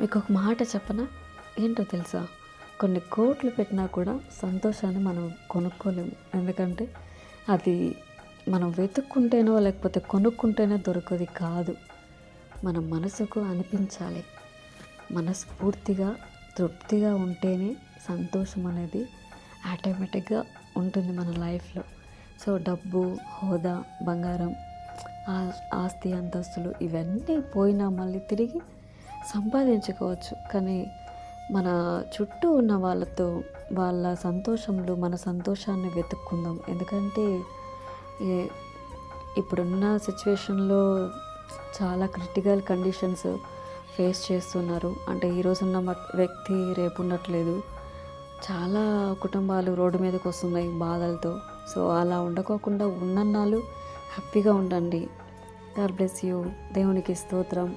మీకు ఒక మాట చెప్పనా? ఏంటో తెలుసా? కొన్ని కోట్లు పెట్టినా కూడా సంతోషాన్ని మనం కొనుక్కోలేము. ఎందుకంటే అది మనం వెతుక్కుంటేనో లేకపోతే కొనుక్కుంటేనో దొరకది కాదు. మన మనసుకు అనిపించాలి. మనస్ఫూర్తిగా తృప్తిగా ఉంటేనే సంతోషం అనేది ఆటోమేటిక్గా ఉంటుంది మన లైఫ్లో. సో డబ్బు హోదా బంగారం ఆస్తి అంతస్తులు ఇవన్నీ పోయినా మళ్ళీ తిరిగి సంపాదించుకోవచ్చు. కానీ మన చుట్టూ ఉన్న వాళ్ళతో వాళ్ళ సంతోషంలో మన సంతోషాన్ని వెతుక్కుందాం. ఎందుకంటే ఏ- ఇప్పుడున్న సిచ్యువేషన్లో చాలా క్రిటికల్ కండిషన్స్ ఫేస్ చేస్తున్నారు. అంటే ఈరోజున్న మ- వ్యక్తి రేపు ఉండట్లేదు చాలా కుటుంబాలు రోడ్డు మీదకి వస్తున్నాయి బాధలతో. సో అలా ఉండకోకుండా ఉన్నన్నాళ్ళు హ్యాపీగా ఉండండి. God bless you. దేవునికి స్తోత్రం.